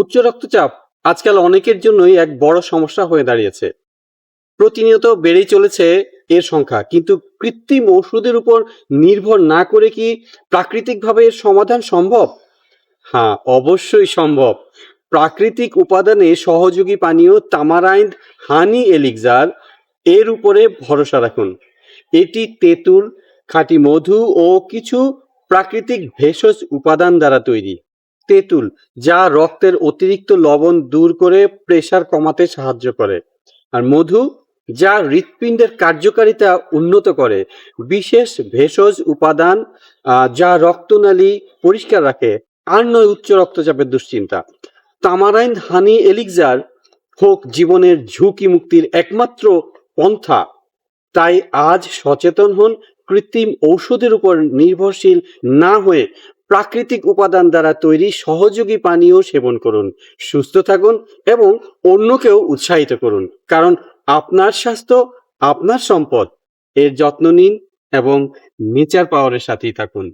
উচ্চ রক্তচাপ আজকাল অনেকের জন্যই এক বড় সমস্যা হয়ে দাঁড়িয়েছে। প্রতিনিয়ত বেড়েই চলেছে এর সংখ্যা, কিন্তু কৃত্রিম ওষুধের উপর নির্ভর না করে কি প্রাকৃতিকভাবে এর সমাধান সম্ভব? হ্যাঁ অবশ্যই সম্ভব। প্রাকৃতিক উপাদানে সহযোগী পানীয় তামারাইন্ড হানি এলিক্সার এর উপরে ভরসা রাখুন। এটি তেঁতুল, খাঁটি মধু ও কিছু প্রাকৃতিক ভেষজ উপাদান দ্বারা তৈরি। তেঁতুল, যা রক্তের অতিরিক্ত লবণ দূর করে প্রেসার কমাতে সাহায্য করে। আর মধু, যা হৃৎপিণ্ডের কার্যকারিতা উন্নত করে। বিশেষ ভেষজ উপাদান যা রক্তনালী পরিষ্কার রাখে। আর নয়, উচ্চ রক্তচাপের দুশ্চিন্তা। তামারাইন হানি এলিক্সার হোক জীবনের ঝুঁকি মুক্তির একমাত্র পন্থা। তাই আজ সচেতন হন, কৃত্রিম ঔষধের উপর নির্ভরশীল না হয়ে প্রাকৃতিক উপাদান দ্বারা তৈরি সহযোগী পানীয় সেবন করুন, সুস্থ থাকুন এবং অন্যকেও উৎসাহিত করুন। কারণ আপনার স্বাস্থ্য আপনার সম্পদ। এর যত্ন নিন এবং নেচার পাওয়ারের সাথেই থাকুন।